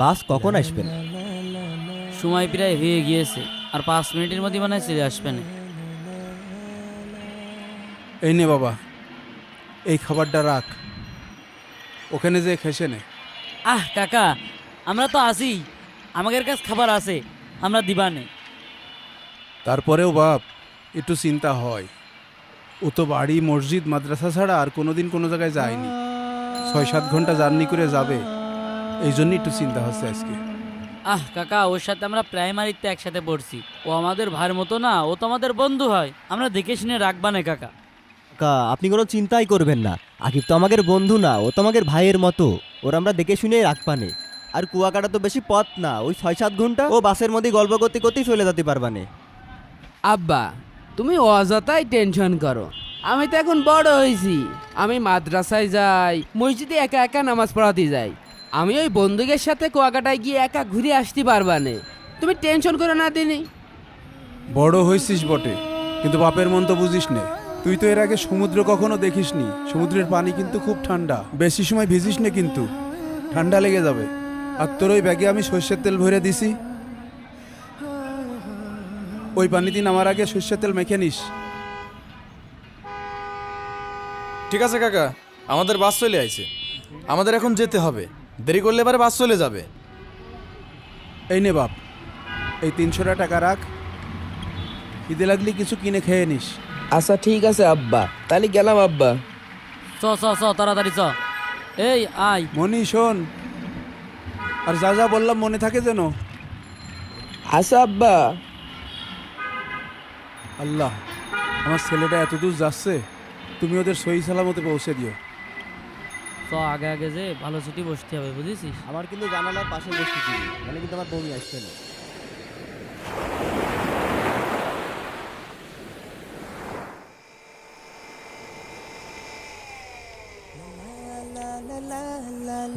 বাস কখন আসবেন সময় প্রায় হয়ে গিয়েছে আর পাঁচ মিনিটের মধ্যে মনে চলে আসবেন এই নে বাবা এই খাবারটা রাখ। ওখানে যে খেসে নে। আহ কাকা আমরা তো আছি। আমাদের কাছে খাবার আছে আমরা দিবানে। তারপরেও বাপ একটু চিন্তা হয়। ও তো বাড়ি মসজিদ মাদ্রাসা ছাড়া আর কোনোদিন কোনো জায়গায় যায়নি। ছয় সাত ঘণ্টা জার্নি করে যাবে। এই জন্য একটু চিন্তা হচ্ছে আজকে। আহ কাকা ওর সাথে আমরা প্রাইমারিতে একসাথে পড়ছি। ও আমাদের ভাইয়ের মতো না ও তো আমাদের বন্ধু হয়। আমরা দেখে শুনে রাখবানে কাকা। কাকা আপনি কোনো চিন্তাই করবেন না। আকিব তো আমাদের বন্ধু না ও তো আমাদের ভাইয়ের মতো। ওর আমরা দেখে শুনেই রাখবানে আর কুয়াকাটা তো বেশি পথ না ওই ছয় সাত ঘণ্টা ও বাসের মধ্যে গল্প করতে করতেই চলে যেতে পারবানে আব্বা তুমি অযথাই টেনশন করো। আমি তো এখন বড় হয়েছি। আমি মাদ্রাসায় যাই মসজিদে একা একা নামাজ পড়াতে যাই। আমি ওই বন্দুকের সাথে কুয়াকাটায় গিয়ে একা ঘুরে আসতে পারবানে তুমি টেনশন করো না দিনি। বড় হয়েছিস বটে কিন্তু বাপের মন তো বুঝিস নে। তুই তো এর আগে সমুদ্র কখনো দেখিসনি। সমুদ্রের পানি কিন্তু খুব ঠান্ডা। বেশি সময় ভিজিস নে কিন্তু। ঠান্ডা লেগে যাবে। আর তোর ওই ব্যাগে আমি সর্ষের তেল ভরে দিছি। ওই পানিতে নামার আগে সর্ষের তেল মেখে নিস। ঠিক আছে কাকা। আমাদের বাস চলে আইছে। আমাদের এখন যেতে হবে। দেরি করলে এবারে বাস চলে যাবে। এই নে বাপ এই তিনশোটা টাকা রাখ। ঈদে লাগলে কিছু কিনে খেয়ে নিস। আচ্ছা ঠিক আছে আব্বা। তাহলে গেলাম আব্বা। চ চ চ তাড়াতাড়ি চ। এই আয়। মনি শোন। আর যা যা বললাম মনে থাকে যেন। আচ্ছা আব্বা। আল্লাহ আমার ছেলেটা এত দূর যাচ্ছে তুমি ওদের সহি সালামতে পৌঁছে দিও। চ আগে আগে যে ভালো ছুটি বসতে হবে বুঝেছিস? আমার কিন্তু জানালার পাশে বসতেছি মানে কিন্তু আমার বমি আসছে না।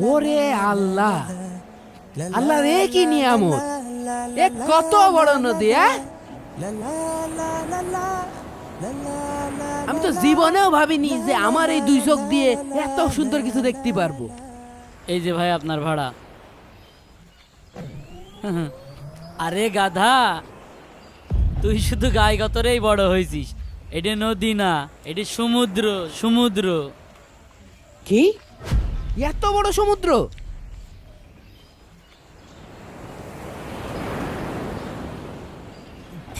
ওরে আল্লাহ! আল্লাহ রে কি নিয়ামত! এ কত বড় নদী হ্যাঁ? আমি তো জীবনেও ভাবিনি যে আমার এই দুই চোখ দিয়ে এত সুন্দর কিছু দেখতে পারব। এই যে ভাই আপনার ভাড়া। আরে গাধা তুই শুধু গায়ে গতরেই বড় হয়েছিস। এটা নদী না এটি সমুদ্র সমুদ্র। কি? এত বড় সমুদ্র?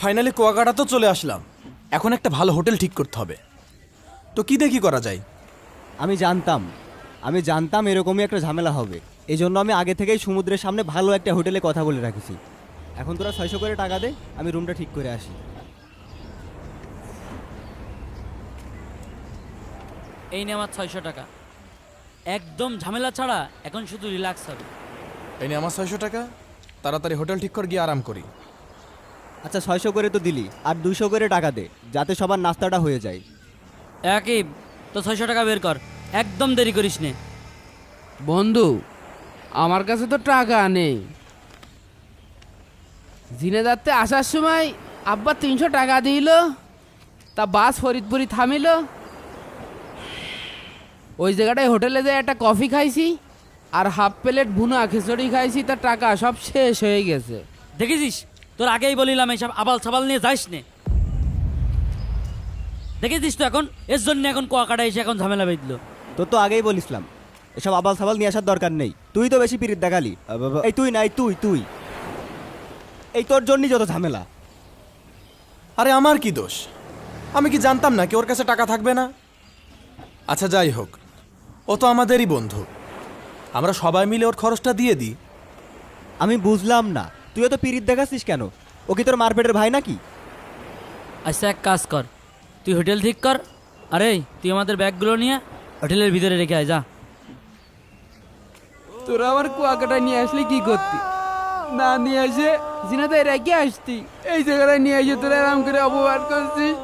ফাইনালি কুয়াকাটা তো চলে আসলাম। এখন একটা ভালো হোটেল ঠিক করতে হবে। তো কি দেখি করা যায়? আমি জানতাম। আমি জানতাম এরকমই একটা ঝামেলা হবে। এই জন্য আমি আগে থেকেই সমুদ্রের সামনে ভালো একটা হোটেলে কথা বলে রাখেছি। এখন তোরা ছয়শো করে টাকা দে আমি রুমটা ঠিক করে আসি। এই নিয়ে আমার ছয়শো টাকা। একদম ঝামেলা ছাড়া এখন শুধু রিল্যাক্স হবে। এই নিয়ে আমার ছয়শো টাকা তাড়াতাড়ি হোটেল ঠিক কর গিয়ে আরাম করি। আচ্ছা ছয়শো করে তো দিলি আর দুশো করে টাকা দে যাতে সবার নাস্তাটা হয়ে যায়। একই তো ছয়শো টাকা বের কর একদম দেরি করিস নে। বন্ধু আমার কাছে তো টাকা নেই। জিনে জিনেদারতে আসার সময় আব্বা তিনশো টাকা দিল তা বাস ফরিদপুরি থামিল। ওই জায়গাটায় হোটেলে যে একটা কফি খাইছি আর হাফ প্লেট ভুনা খিচুড়ি খাইছি তার টাকা সব শেষ হয়ে গেছে। দেখেছিস তোর আগেই বলিলাম এইসব আবাল সাবাল নিয়ে যাইস নে। দেখেছিস তো এখন? এর জন্য এখন কুয়াকাটা এসে এখন ঝামেলা বেঁধলো। তোর তো আগেই বলিসলাম এসব আবাল সাবাল নিয়ে আসার দরকার নেই। তুই তো বেশি পিরিত দেখালি। এই তুই নাই তুই তুই। এই তোর জন্যই যত ঝামেলা। আরে আমার কি দোষ? আমি কি জানতাম না কি ওর কাছে টাকা থাকবে না? আচ্ছা যাই হোক। ও তো আমাদেরই বন্ধু। আমরা সবাই মিলে ওর খরচটা দিয়ে দিই। আমি বুঝলাম না। তুইও তো পিরিত দেখাচ্ছিস কেন? ও কি তোর মারপেটের ভাই নাকি? আচ্ছা এক কাজ কর। তুই হোটেল ঠিক কর আরে তুই আমাদের ব্যাগগুলো নিয়ে হোটেলের ভিতরে রেখে আয় যা। তোরা আবার কুয়াকাটা নিয়ে আসলে কি করতি? না নিয়ে আসে জিনাতে রেখে আসতি। এই জায়গাটায় নিয়ে এসে তোরা আরাম করে অপমান করছিস।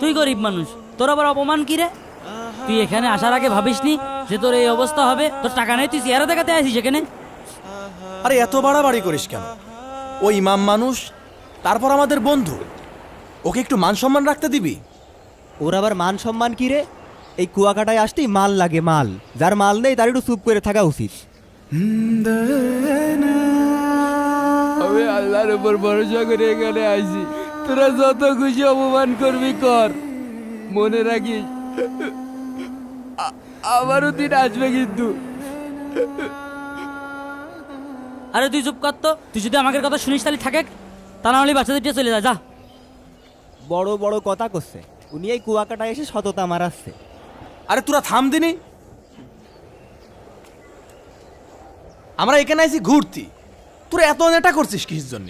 তুই গরিব মানুষ তোর আবার অপমান কি রে? তুই এখানে আসার আগে ভাবিসনি যে তোর এই অবস্থা হবে? তোর টাকা নেই তুই চেহারা দেখাতে আসিস এখানে? আরে এত বাড়াবাড়ি করিস কেন? ও ইমাম মানুষ তারপর আমাদের বন্ধু। ওকে একটু মান সম্মান রাখতে দিবি? ওর আবার মান সম্মান কি রে? এই কুয়াকাটায় আসতেই মাল লাগে মাল। যার মাল নেই তার একটু চুপ করে থাকা উচিত। আমি আল্লাহর উপর ভরসা করে এখানে আইছি। তোরা যত খুশি অপমান করবি কর। মনে রাখিস আ- আমারও দিন আসবে কিন্তু। আরে তুই চুপ কর তো। তুই যদি আমাকে কথা শুনিস তাহলে থাকে তা না হলে বাচ্চাদের দিয়ে চলে যা যা। বড় বড় কথা করছে উনি এই কুয়াকাটা এসে সততা মারাচ্ছে। আরে তোরা থাম দিনি। আমরা এখানে আইছি ঘুরতি। তোরা এত নেটা করছিস কিসের জন্য?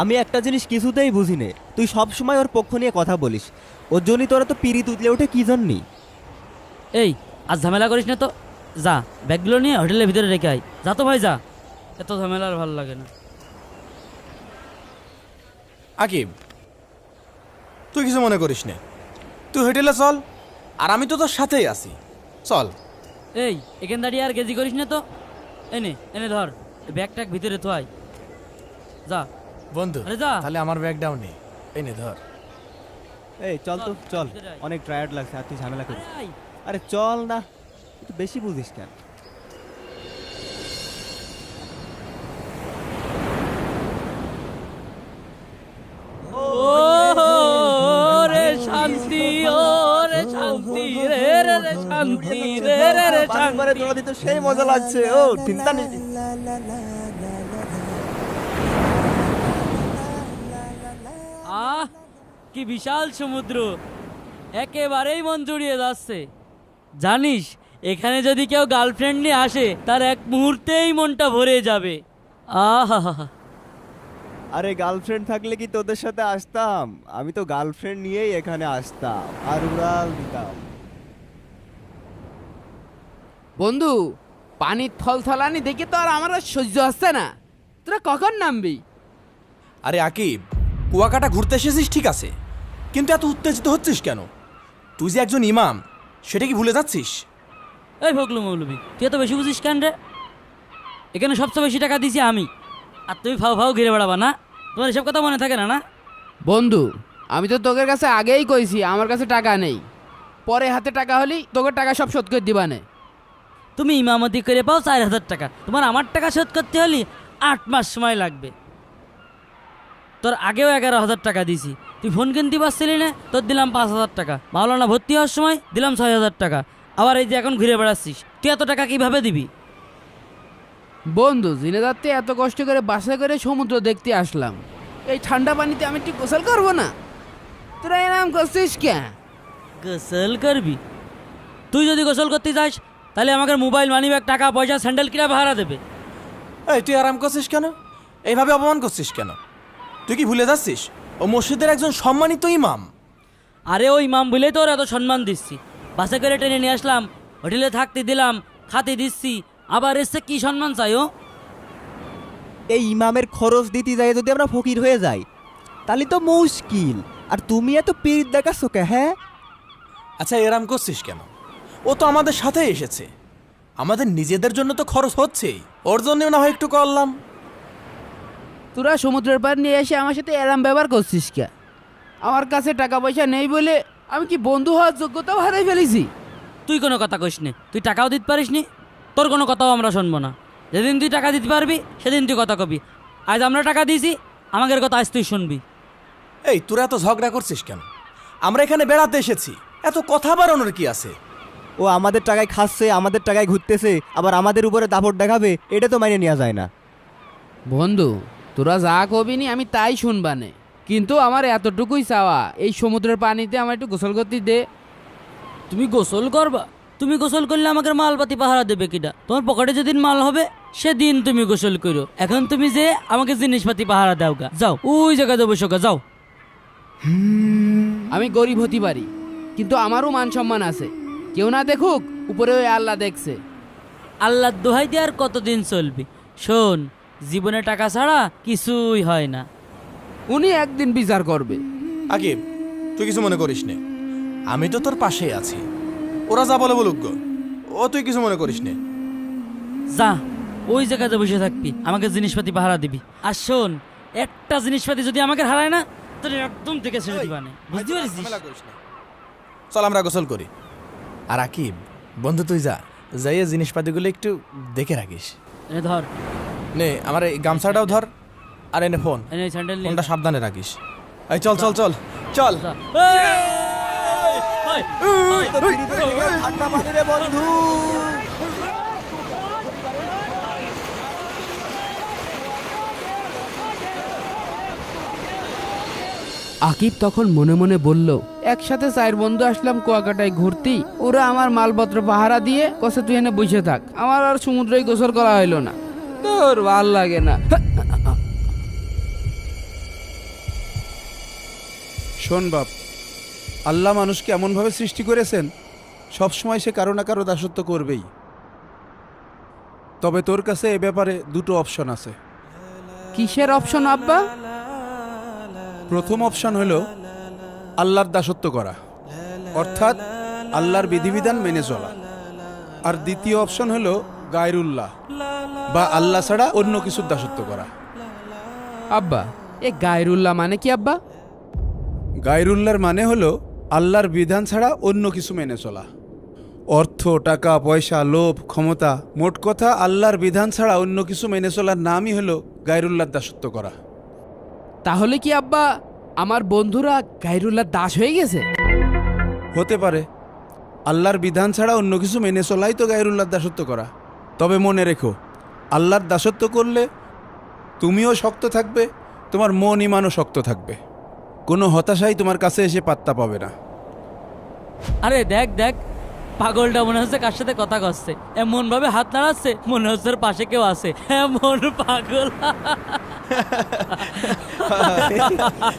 আমি একটা জিনিস কিছুতেই বুঝি নে তুই সব সময় ওর পক্ষ নিয়ে কথা বলিস। ওর জন্যই তোরা তো পিড়ি তুতলে ওঠে কি জন্যই এই আজ ঝামেলা করিস না তো। যা ব্যাগগুলো নিয়ে হোটেলের ভিতরে রেখে আয়। যা তো ভাই যা। এত ঝামেলা আর ভালো লাগে না। আকিব তুই কিছু মনে করিস না। তুই হোটেলে চল আর আমি তো তোর সাথেই আছি। চল। এই এখান দাঁড়িয়ে আর গেজি করিস না তো। এনে এনে ধর এই ব্যাগ ট্যাগ ভিতরে থোয়াই। যা। বন্ধু আরে যা। তাহলে আমার ব্যাগটাও নে। এই নে ধর। এই চল তো চল অনেক টায়ার্ড লাগছে আর তুই ঝামেলা করিস। আরে চল না তুই বেশি বুঝিস কেন? রে শান্তি রে রে রে শান্তি। তো সেই মজা লাগছে। ও চিন্তা নেই। আহ কি বিশাল সমুদ্র। একেবারেই মন জুড়িয়ে যাচ্ছে। জানিস এখানে যদি কেউ গার্লফ্রেন্ড নিয়ে আসে তার এক মুহূর্তেই মনটা ভরে যাবে। আহা আরে গার্লফ্রেন্ড থাকলে কি তোদের সাথে আসতাম? আমি তো গার্লফ্রেন্ড নিয়েই এখানে আসতাম। আর উড়াল দিতাম। বন্ধু পানির থলথলানি দেখে তো আর আমার আর সহ্য হচ্ছে না। তোরা কখন নামবি? আরে আকিব কুয়াকাটা ঘুরতে এসেছিস ঠিক আছে কিন্তু এত উত্তেজিত হচ্ছিস কেন? তুই যে একজন ইমাম সেটা কি ভুলে যাচ্ছিস? এই ভগলু মৌলবি তুই এত বেশি বুঝিস কেন রে? এখানে সবচেয়ে বেশি টাকা দিছি আমি আর তুমি ফাও ফাও ঘিরে বেড়াবা না? তোমার এসব কথা মনে থাকে না না? বন্ধু আমি তো তোদের কাছে আগেই কইছি আমার কাছে টাকা নেই। পরে হাতে টাকা হলি তোকে টাকা সব শোধ করে দিবা দিবানে। তুমি ইমামতি করে পাও চার হাজার টাকা। তোমার আমার টাকা শোধ করতে হলে আট মাস সময় লাগবে। তোর আগেও এগারো হাজার টাকা দিছি তুই ফোন কিনতে পারছিলি না? তোর দিলাম পাঁচ হাজার টাকা। মাওলানা ভর্তি হওয়ার সময় দিলাম ছয় হাজার টাকা। আবার এই যে এখন ঘুরে বেড়াচ্ছিস তুই এত টাকা কীভাবে দিবি? বন্ধু জিনে যাতে এত কষ্ট করে বাসে করে সমুদ্র দেখতে আসলাম। এই ঠান্ডা পানিতে আমি একটু গোসল করব না? তোরা এরম করছিস কে গোসল করবি? তুই যদি গোসল করতে যাস তাহলে আমাকে মোবাইল মানি ব্যাগ টাকা পয়সা স্যান্ডেল কিনা ভাড়া দেবে। এই তুই আরাম করছিস কেন? এইভাবে অপমান করছিস কেন? তুই কি ভুলে যাচ্ছিস? ও মসজিদের একজন সম্মানিত ইমাম। আরে ওই মাম বলেই তোর এত সম্মান দিচ্ছি। বাসে করে টেনে নিয়ে আসলাম হোটেলে থাকতে দিলাম খাতে দিচ্ছি আবার এসে কি সম্মান চাই ও? এই ইমামের খরচ দিতে যাই যদি আমরা ফকির হয়ে যাই তাহলে তো মুশকিল। আর তুমি এত পীর দেখাচ্ছ কে হ্যাঁ? আচ্ছা এরাম করছিস কেন? ও তো আমাদের সাথে এসেছে। আমাদের নিজেদের জন্য তো খরচ হচ্ছেই। ওর জন্যও না হয় একটু করলাম। তোরা সমুদ্রের পার নিয়ে এসে আমার সাথে এরম ব্যবহার করছিস কে? আমার কাছে টাকা পয়সা নেই বলে আমি কি বন্ধু হওয়ার যোগ্যতাও হারাই ফেলেছি? তুই কোনো কথা কইস নি। তুই টাকাও দিতে পারিস নি। তোর কোনো কথাও আমরা শুনব না। যেদিন তুই টাকা দিতে পারবি সেদিন তুই কথা কবি। আজ আমরা টাকা দিয়েছি আমাদের কথা আজ তুই শুনবি। এই তোরা এত ঝগড়া করছিস কেন? আমরা এখানে বেড়াতে এসেছি। এত কথা বাড়ানোর কি আছে? ও আমাদের টাকায় খাচ্ছে আমাদের টাকায় ঘুরতেছে আবার আমাদের উপরে দাপট দেখাবে এটা তো মাইনে নেওয়া যায় না। বন্ধু তোরা যা কবি নি আমি তাই শুনবানে কিন্তু আমার এতটুকুই চাওয়া এই সমুদ্রের পানিতে আমার একটু গোসল করতে দে। তুমি গোসল করবা? তুমি গোসল করলে আমাকে মালপাতি পাহারা দেবে কিটা তোমার পকেটে যেদিন মাল হবে সেদিন তুমি গোসল করো। এখন তুমি যে আমাকে জিনিসপাতি পাহারা দাও গা যাও ওই জায়গায় বসো গা যাও। আমি গরিব হতে পারি কিন্তু আমারও মান সম্মান আছে। কেউ না দেখুক উপরে ওই আল্লাহ দেখছে। আল্লাহর দোহাই দিয়ে আর কতদিন চলবি? শোন জীবনে টাকা ছাড়া কিছুই হয় না। উনি একদিন বিচার করবে। আকিব তুই কিছু মনে করিস নে। আমি তো তোর পাশেই আছি। ওরা যা বলে বলুক গো। ও তুই কিছু মনে করিস নে। যা ওই জায়গাতে বসে থাকবি। আমাকে জিনিসপাতি পাহারা দিবি। আর শোন একটা জিনিসপাতি যদি আমাকে হারায় না তোর একদম থেকে ছেড়ে দিবা না। বুঝতে পারছিস। চল আমরা গোসল করি। আর আকিব বন্ধু তুই যা যাইয়ে জিনিসপাতিগুলো একটু দেখে রাখিস এ ধর নে আমার এই গামছাটাও ধর আর এনে ফোন এনে স্যান্ডেল ফোনটা সাবধানে রাখিস এই চল চল চল চল! ঠান্ডা পানি রে বন্ধু আকিব তখন মনে মনে বলল একসাথে চায়ের বন্ধু আসলাম কুয়াকাটায় ঘুরতি। ওরা আমার মালপত্র পাহারা দিয়ে কষে তুই এনে বসে থাক। আমার আর সমুদ্রে গোসল করা হইল না। তোর ভালো লাগে না। শোন বাপ আল্লাহ মানুষকে এমনভাবে সৃষ্টি করেছেন সবসময় সে কারও না কারও দাসত্ব করবেই। তবে তোর কাছে এ ব্যাপারে দুটো অপশন আছে। কিসের অপশন আব্বা? প্রথম অপশন হলো আল্লাহর দাসত্ব করা অর্থাৎ আল্লাহর বিধিবিধান মেনে চলা। আর দ্বিতীয় অপশন হলো গায়রুল্লাহ বা আল্লাহ ছাড়া অন্য কিছুর দাসত্ব করা। আব্বা এ গায়রুল্লাহ মানে কি আব্বা? গায়রুল্লাহর মানে হলো আল্লাহর বিধান ছাড়া অন্য কিছু মেনে চলা। অর্থ টাকা পয়সা লোভ ক্ষমতা মোট কথা আল্লাহর বিধান ছাড়া অন্য কিছু মেনে চলার নামই হলো গায়রুল্লাহর দাসত্ব করা। তাহলে কি আব্বা আমার বন্ধুরা গায়রুল্লাহ দাস হয়ে গেছে? হতে পারে। আল্লাহর বিধান ছাড়া অন্য কিছু মেনে চলাই তো গায়রুল্লাহর দাসত্ব করা। তবে মনে রেখো আল্লাহর দাসত্ব করলে তুমিও শক্ত থাকবে তোমার মন ইমানও শক্ত থাকবে। কোনো হতাশাই তোমার কাছে এসে পাত্তা পাবে না। আরে দেখ দেখ পাগলটা মনে হচ্ছে কার সাথে কথা কচ্ছে। এমন ভাবে হাত নাড়াচ্ছে মনে হচ্ছে পাশে কেউ আছে। এমন পাগল।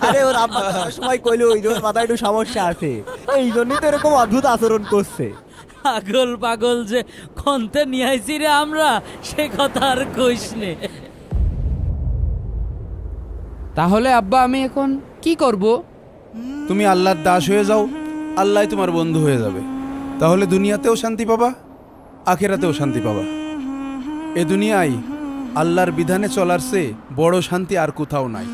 আরে ওর আব্বা সময় কইলো ওই ওর মাথায় একটু সমস্যা আছে। এই জন্যই তো এরকম অদ্ভুত আচরণ করছে। পাগল পাগল যে খন্তে নিয়ে আইছি রে আমরা সে কথা আর কইস নে। তাহলে আব্বা আমি এখন কি করব? তুমি আল্লাহর দাস হয়ে যাও আল্লাহ তোমার বন্ধু হয়ে যাবে। তাহলে দুনিয়াতেও শান্তি পাবা আখেরাতেও শান্তি পাবা। এ দুনিয়ায় আল্লাহর বিধানে চলার চেয়ে বড় শান্তি আর কোথাও নাই।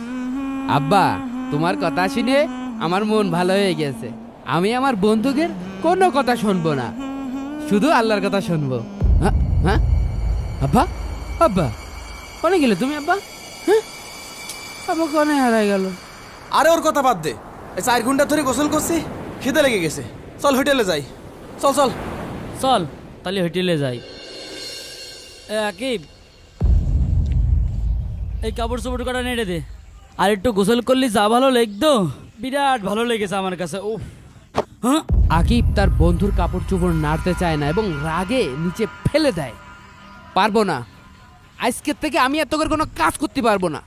আব্বা তোমার কথা শুনে আমার মন ভালো হয়ে গেছে। আমি আমার বন্ধুদের কোনো কথা শুনব না। শুধু আল্লাহর কথা শুনব। হ্যাঁ হ্যাঁ? আব্বা আব্বা কোনে গেলে তুমি আব্বা? হ্যাঁ? আব্বা কোনে হারাই গেল? আরে ওর কথা বাদ দে। এই চার ঘণ্টা ধরে গোসল করছি খিদে লেগে গেছে। চল হোটেলে যাই। চল চল। চল তাহলে হোটেলে যাই। এ আকিব এই কাপড় চোপড় কটা নেড়ে দে। আর একটু গোসল করলে যা ভালো লাগতো। বিরাট ভালো লেগেছে আমার কাছে ও হ্যাঁ? আকিব তার বন্ধুর কাপড় চোপড় নাড়তে চায় না এবং রাগে নিচে ফেলে দেয়। পারব না। আজকের থেকে আমি এত করে কোনো কাজ করতে পারব না।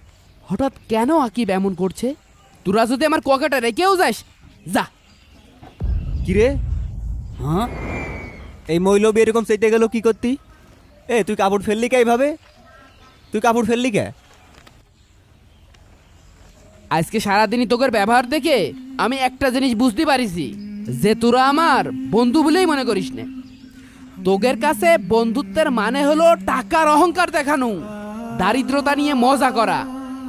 হঠাৎ কেন আকিব এমন করছে? তোরা যদি আমার কুয়াকাটা রেখেও যাস যা। কিরে? হ্যাঁ? এই মৈলবী এরকম চেটে গেল কি করতি? এ তুই কাপড় ফেললি কে এইভাবে? তুই কাপড় ফেললি কে? আজকে সারাদিনই তোকের ব্যবহার দেখে আমি একটা জিনিস বুঝতে পারিছি, যে তোরা আমার বন্ধু বলেই মনে করিস না। তোদের কাছে বন্ধুত্বের মানে হলো টাকার অহংকার দেখানো, দারিদ্রতা নিয়ে মজা করা।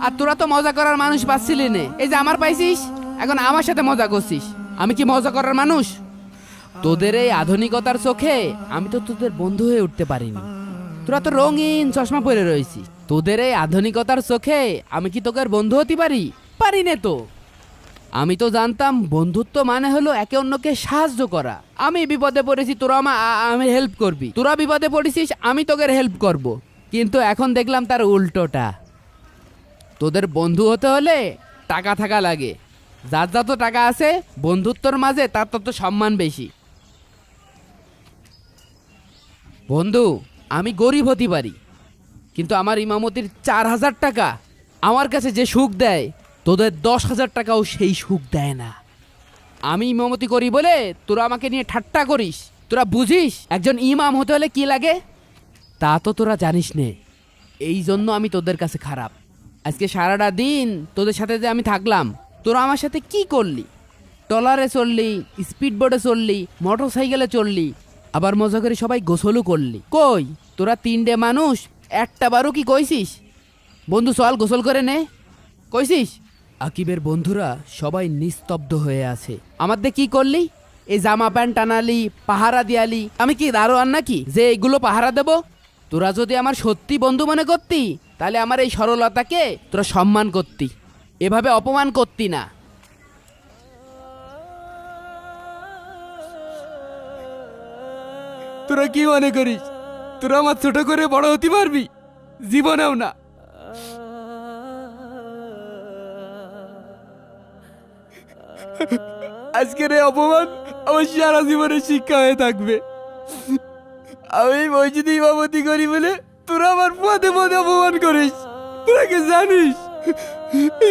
আর তোরা তো মজা করার মানুষ পাচ্ছিলি নে। এই যে আমার পাইছিস, এখন আমার সাথে মজা করছিস। আমি কি মজা করার মানুষ? তোদের এই আধুনিকতার চোখে আমি তো তোদের বন্ধু হয়ে উঠতে পারিনি। তোরা তো রঙিন চশমা পরে রয়েছিস। তোদের এই আধুনিকতার চোখে আমি কি তোকে বন্ধু হতে পারি? পারি নে তো। আমি তো জানতাম বন্ধুত্ব মানে হলো একে অন্যকে সাহায্য করা। আমি বিপদে পড়েছি, তোরা আমা আমি হেল্প করবি। তোরা বিপদে পড়েছিস, আমি তোকে হেল্প করব। কিন্তু এখন দেখলাম তার উল্টোটা। তোদের বন্ধু হতে হলে টাকা থাকা লাগে। যার যত টাকা আছে, বন্ধুত্বর মাঝে তার তত সম্মান বেশি। বন্ধু, আমি গরিব হতে পারি। কিন্তু আমার ইমামতির চার হাজার টাকা আমার কাছে যে সুখ দেয় তোদের দশ হাজার টাকাও সেই সুখ দেয় না। আমি ইমামতি করি বলে তোরা আমাকে নিয়ে ঠাট্টা করিস। তোরা বুঝিস একজন ইমাম হতে হলে কি লাগে? তা তো তোরা জানিস নে। এই জন্য আমি তোদের কাছে খারাপ। আজকে সারাটা দিন তোদের সাথে যে আমি থাকলাম, তোরা আমার সাথে কি করলি? ট্রলারে চললি স্পিড বোর্ডে চললি মোটর সাইকেলে চললি আবার মজা করে সবাই গোসলও করলি। কই, তোরা তিনটে মানুষ, একটা বারও কি কইছিস? বন্ধু, চল গোসল করে নে। কইছিস? আকিবের বন্ধুরা সবাই নিস্তব্ধ হয়ে আছে। আমাদের কি করলি? এই জামা প্যান্ট টানালি, পাহারা দিয়ালি। আমি কি দারোয়ান নাকি? যে এইগুলো পাহারা দেব? তোরা যদি আমার সত্যি বন্ধু মনে করতি, তাহলে আমার এই সরলতাকে তোরা সম্মান করতি। এভাবে অপমান করতি না। তোরা কি মনে করিস? তোরা আমার ছোট করে বড় হতে পারবি? জীবনেও না। আজকের এই অপমান আমার সারা জীবনের শিক্ষা হয়ে থাকবে। আমি মসজিদে ইমামতি করি বলে তোরা আমার পদে পদে অপমান করিস। তোরা কি জানিস?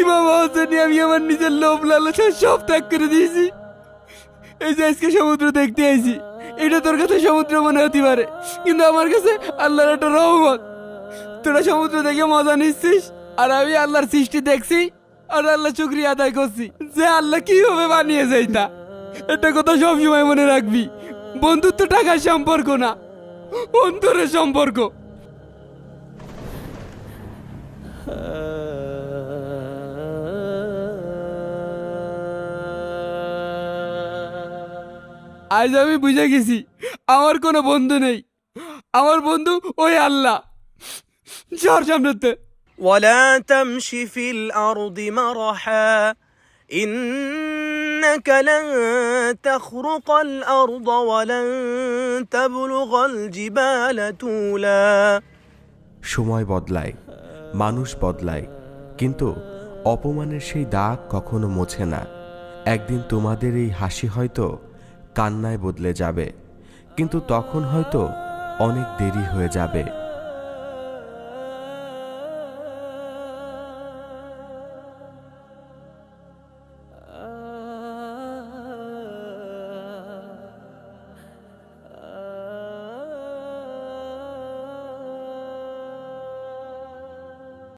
ইমাম হোসেন আমি আমার নিজের লোভ লালসা সব ত্যাগ করে দিয়েছি। এই যে আজকে সমুদ্র দেখতে আইছি, এটা তোর কাছে সমুদ্র মনে হতে পারে, কিন্তু আমার কাছে আল্লাহর একটা রহমত। তোরা সমুদ্র দেখে মজা নিচ্ছিস, আর আমি আল্লাহর সৃষ্টি দেখছি আর আল্লাহ শুক্রিয়া আদায় করছি। যে আল্লাহ কীভাবে বানিয়েছে এটা এটা কথা সবসময় মনে রাখবি। বন্ধুত্ব টাকার সম্পর্ক না। অন্তরের সম্পর্ক। আজ আমি বুঝে গেছি, আমার কোনো বন্ধু নেই। আমার বন্ধু ওই আল্লাহ। চর সামনেতে। ولا تمش في الأرض مرحا إنك لن تخرق الأرض ولن تبلغ الجبال طولا সময় বদলায় মানুষ বদলায় কিন্তু অপমানের সেই দাগ কখনো মোছে না একদিন তোমাদের এই হাসি হয়তো কান্নায় বদলে যাবে কিন্তু তখন হয়তো অনেক দেরি হয়ে যাবে